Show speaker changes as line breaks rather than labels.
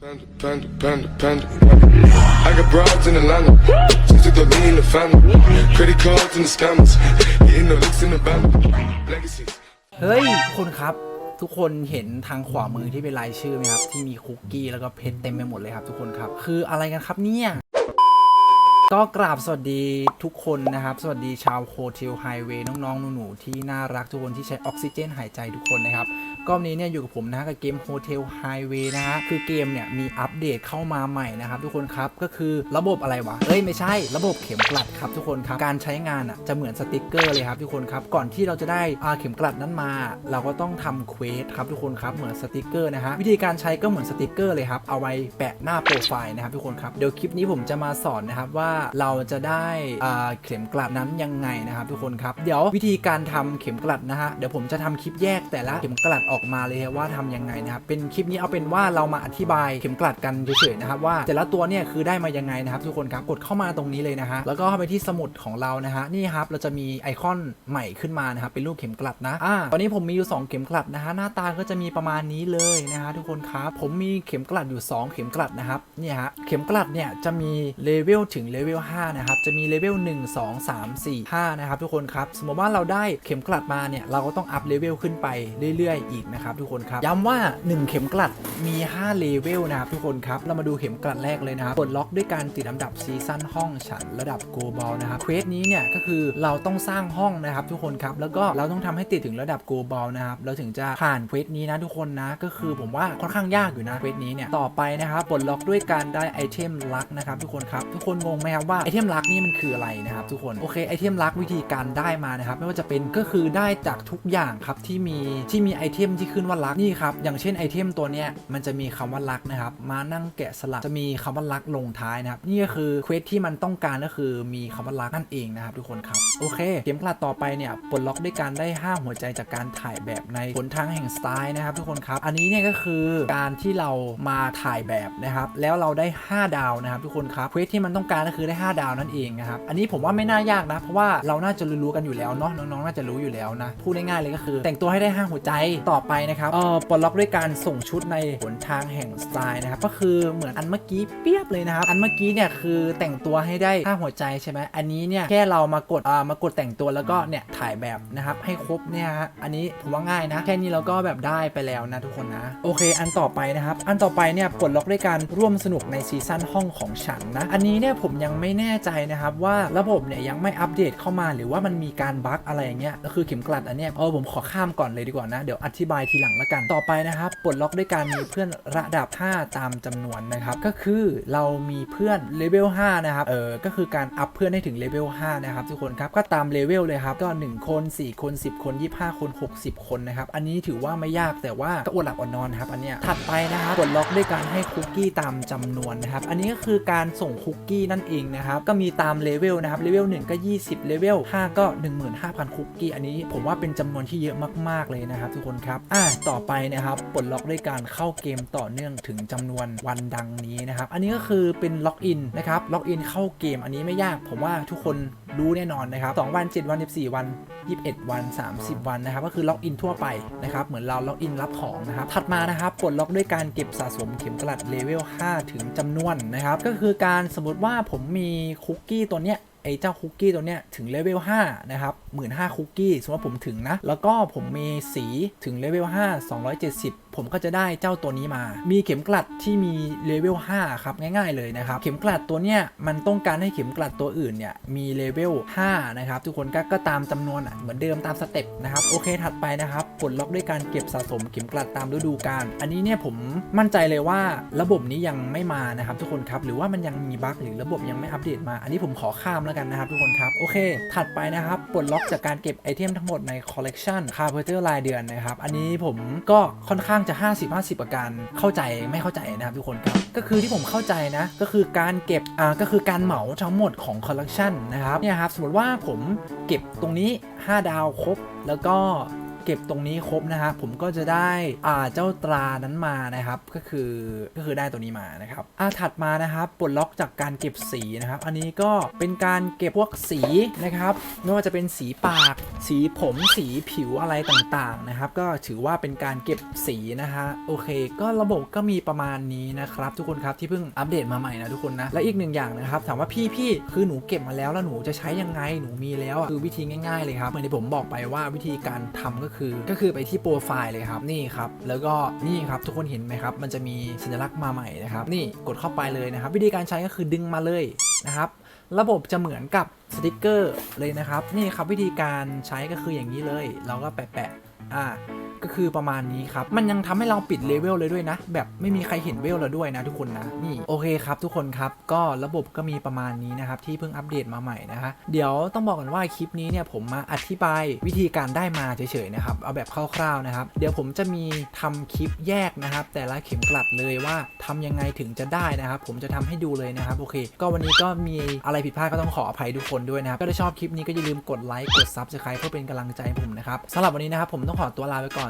Panda, panda, panda, panda. I got broads in Atlanta. Just took the lean in the family. Credit cards in the scammers. Getting the looks in the band. Legacy.
เฮ้ยคุณครับ ทุกคนเห็นทางขวามือที่เป็นรายชื่อไหมครับ ที่มีคุกกี้แล้วก็เพชรเต็มไปหมดเลยครับทุกคนครับ คืออะไรกันครับเนี่ย ก็กราบสวัสดีทุกคนนะครับ สวัสดีชาวโฮเทลไฮเวย์น้องๆ หนูๆ ที่น่ารักทุกคนที่ใช้ออกซิเจนหายใจทุกคนนะครับก็วันนี้เนี่ยอยู่กับผมนะกับเกม Hotel Highway นะฮะคือเกมเนี่ยมีอัปเดตเข้ามาใหม่นะครับทุกคนครับก็คือระบบอะไรวะเอ้ยไม่ใช่ระบบเข็มกลัดครับทุกคนครับการใช้งานอะจะเหมือนสติกเกอร์เลยครับทุกคนครับก่อนที่เราจะได้อาเข็มกลัดนั้นมา เราก็ต้องทำเควสครับทุกคนครับเหมือนสติกเกอร์นะฮะวิธีการใช้ก็เหมือนสติกเกอร์เลยครับเอาไว้แปะหน้าโปรไฟล์นะครับทุกคนครับเดี๋ยวคลิปนี้ผมจะมาสอนนะครับว่าเราจะได้เข็มกลัดนั้นยังไงนะครับทุกคนครับ เดี๋ยววิธีการทำเข็มกลัดนะฮะ เดี๋ยวผมจะทำคลิปแยกแต่ละเข็มกลัดออกมาเลยว่าทำยังไงนะครับ เป็นคลิปนี้เอาเป็นว่าเรามาอธิบายเข็มกลัดกันเฉยๆนะครับว่าแต่ละตัวเนี่ยคือได้มายังไงนะครับทุกคนครับ กดเข้ามาตรงนี้เลยนะฮะ แล้วก็เข้าไปที่สมุดของเรานะฮะ นี่ครับเราจะมีไอคอนใหม่ขึ้นมานะครับ เป็นรูปเข็มกลัดนะ อ่า ตอนนี้ผมมีอยู่ 2 เข็มกลัดนะฮะ หน้าตาก็จะมีประมาณนี้เลยนะฮะทุกคนครับ ผมมีเข็มกลัดอยู่ 2 เข็มกลัดนะครับ เนี่ยฮะ เข็มกลัดเนี่ยจะมีเลเวลถึงเลเวล5นะครับจะมีเลเวล1 2 3 4 5นะครับทุกคนครับสมมติว่าเราได้เข็มกลัดมาเนี่ยเราก็ต้องอัพเลเวลขึ้นไปเรื่อยๆ อีกนะครับทุกคนครับย้ำว่า 1 เข็มกลัดมี5เลเวลนะครับทุกคนครับเรามาดูเข็มกลัดแรกเลยนะครับกดล็อกด้วยการติดอันดับซีซั่นห้องฉันระดับโกลบอลนะครับเควสนี้เนี่ยก็คือเราต้องสร้างห้องนะครับทุกคนครับแล้วก็เราต้องทำให้ติดถึงระดับโกลบอลนะครับเราถึงจะผ่านเควสนี้นะทุกคนนะก็คือผมว่าค่อนข้างยากอยู่นะเควสนี้เนี่ยต่อไปนะครับปลดล็อกด้วยการได้ไอเทมลักนะครับทุกคนครับทุกคนงงไหมครับว่าไอเทมลักนี่มันคืออะไรนะครับทุกคนโอเคไอเทมลักวิธีการได้มานะครับไม่ว่าจะเป็นก็คือได้จากทุกอย่างครับที่มีที่มีไอเทมที่ขึ้นว่าลักนี่ครับอย่างเช่นไอเทมตัวเนี้ยมันจะมีคำว่าลักนะครับมานั่งแกะสลักจะมีคำว่าลักลงท้ายนะครับนี่ก็คือเควสที่มันต้องการก็คือมีคำว่าลักนั่นเองนะครับทุกคนครับโอเคเกมกลัดต่อไปเนี่ยปลดล็อกด้วยการได้ 5 หัวใจจากการถ่ายแบบในหนทางแห่งสไตล์นะครับทุกคนครับอันนี้เนี่ยก็คือการที่เรามาถ่ายแบบนะครับแล้วเราได้ 5 ดาวนะครับทุกคนครับเควสที่มันต้องการก็คือได้ 5 ดาวนั่นเองนะครับ อันนี้ผมว่าไม่น่ายากนะ เพราะว่าเราน่าจะรู้ๆกันอยู่แล้วเนาะน้องๆน่าจะรู้อยู่แล้วนะ พูดง่ายๆเลยก็คือ แต่งตัวให้ได้ 5 หัวใจต่อไปนะครับเอ่อปลดล็อกด้วยการส่งชุดในหนทางแห่งสไตล์นะครับก็คือเหมือนอันเมื่อกี้เปียบเลยนะครับอันเมื่อกี้เนี่ยคือแต่งตัวให้ได้ 5 หัวใจใช่ไหมอันนี้เนี่ยแค่เรามากดอ่ามากดแต่งตัวแล้วก็เนี่ยถ่ายแบบนะครับให้ครบเนี่ยฮะอันนี้ผมว่าง่ายนะแค่นี้เราก็แบบได้ไปแล้วนะทุกคนนะโอเค อันต่อไปนะครับอันต่อไปเนี่ยปลดล็อกด้วยการร่วมสนุกในซีซั่นห้องของฉันนะอันนี้เนี่ยผมยังังไม่แน่ใจนะครับว่าระบบเนี่ยยังไม่อัปเดตเข้ามาหรือว่ามันมีการบั๊กอะไรอย่างเงี้ยแล้วคือเข็มกลัดอันเนี้ยเออผมขอข้ามก่อนเลยดีกว่านะ เดี๋ยวอธิบายทีหลังละกันต่อไปนะครับปลดล็อกด้วยการมีเพื่อนระดับ 5 ตามจำนวนนะครับก็คือเรามีเพื่อนเลเวล5นะครับเออก็คือการอัพเพื่อนให้ถึงเลเวล5นะครับทุกคนครับก็ตามเลเวลเลยครับก็ 1 คน 4 คน 10 คน 25 คน 60 คนนะครับอันนี้ถือว่าไม่ยากแต่ว่าก็อดหลับอดนอนครับอันเนี้ยถัดไปนะครับปลดล็อกด้วยการให้คุกกี้ตามจำนวนนะครับอันนี้ก็คือการส่งคุกกี้นั่นเองนะครับก็มีตามเลเวลนะครับเลเวล1ก็ 20เลเวล5ก็ 15,000 คุกกี้อันนี้ผมว่าเป็นจำนวนที่เยอะมาก ๆ เลยนะครับ ทุกคนครับอ่าต่อไปนะครับปลดล็อกด้วยการเข้าเกมต่อเนื่องถึงจำนวนวันดังนี้นะครับ อันนี้ก็คือเป็นล็อกอินนะครับล็อกอินเข้าเกมอันนี้ไม่ยาก ผมว่าทุกคนรู้แน่นอนนะครับ2วัน 7 วัน 14 วัน 21 วัน 30 วันนะครับก็คือล็อกอินทั่วไปนะครับเหมือนเราล็อกอินรับของนะครับถัดมานะครับปลดล็อกด้วยการเก็บสะสมเข็มกลัดเลเวล 5 ถึงจำนวนนะครับก็คือการสมมติว่าผมมีคุกกี้ตัวเนี้ยไอ้เจ้าคุกกี้ตัวเนี้ยถึงเลเวล5นะครับ15,000คุกกี้สมมติว่าผมถึงนะแล้วก็ผมมีสีถึงเลเวล5 270ผมก็จะได้เจ้าตัวนี้มา มีเข็มกลัดที่มีเลเวล5ครับง่ายๆเลยนะครับ เข็มกลัดตัวเนี้ยมันต้องการให้เข็มกลัดตัวอื่นเนี่ยมีเลเวล5นะครับทุกคนก็ก็ตามจำนวนอะเหมือนเดิมตามสเต็ปนะครับโอเคถัดไปนะครับปลดล็อกด้วยการเก็บสะสมเข็มกลัดตามฤดูกาลอันนี้เนี่ยผมมั่นใจเลยว่าระบบนี้ยังไม่มานะครับทุกคนครับหรือว่ามันยังมีบั๊กหรือระบบยังไม่อัปเดตมา อันนี้ผมขอข้ามแล้วกันนะครับทุกคนครับโอเค ถัดไปนะครับปลดล็อกจากการเก็บไอเทมทั้งหมดในคอลเลกชันคาร์เพเตอร์รายเดือนนะครับอันนี้ผมก็ค่อนข้างจะ50 50กับการเข้าใจไม่เข้าใจนะครับทุกคนครับก็คือที่ผมเข้าใจนะ ก็คือการเก็บอ่าก็คือการเหมาทั้งหมดของคอลเลกชันนะครับเนี่ยครับสมมติว่าผมเก็บตรงนี้ 5 ดาวครบแล้วก็ ก็บก็บตรงนี้ครบนะฮะผมก็จะได้อ่าเจ้าตรานั้นมานะครับก็คือก็คือได้ตัวนี้มานะครับอ่าถัดมานะครับปลดล็อกจากการเก็บสีนะครับ อันนี้ก็เป็นการเก็บพวกสีนะครับไม่ว่าจะเป็นสีปาก สีผมสีผิวอะไรต่างๆนะครับ ก็ถือว่าเป็นการเก็บสีนะฮะโอเค ก็ระบบก็มีประมาณนี้นะครับทุกคนครับที่เพิ่งอัปเดตมาใหม่นะทุกคนนะและอีกหนึ่งอย่างนะครับถามว่าพี่พี่คือหนูเก็บมาแล้วแล้วหนูจะใช้ยังไงหนูมีแล้วอะคือวิธีง่ายๆเลยครับเหมือนที่ผมบอกไปว่าวิธีการทำก็คือก็คือไปที่โปรไฟล์เลยครับนี่ครับแล้วก็นี่ครับทุกคนเห็นไหมครับมันจะมีสัญลักษณ์มาใหม่นะครับนี่กดเข้าไปเลยนะครับวิธีการใช้ก็คือดึงมาเลยนะครับระบบจะเหมือนกับสติกเกอร์เลยนะครับนี่ครับวิธีการใช้ก็คืออย่างนี้เลย เราก็แปะๆอ่า ก็คือประมาณนี้ครับ มันยังทำให้เราปิดเลเวลเลยด้วยนะ แบบไม่มีใครเห็นเวลเราด้วยนะทุกคนนะ นี่โอเคครับทุกคนครับ ก็ระบบก็มีประมาณนี้นะครับ ที่เพิ่งอัปเดตมาใหม่นะฮะ เดี๋ยวต้องบอกกันว่าคลิปนี้เนี่ยผมมาอธิบายวิธีการได้มาเฉยๆนะครับ เอาแบบคร่าวๆนะครับ เดี๋ยวผมจะมีทำคลิปแยกนะครับ แต่ละเข็มกลัดเลยว่าทำยังไงถึงจะได้นะครับ ผมจะทำให้ดูเลยนะครับ โอเค ก็วันนี้ก็มีอะไรผิดพลาดก็ต้องขออภัยทุกคนด้วยนะครับ ก็ถ้าชอบคลิปนี้ก็อย่าลืมกดไลค์ กด Subscribe เพื่อเป็นกำลังใจผมนะครับสำหรับวันนี้นะครับผมต้องขอตัวลาไปก่อน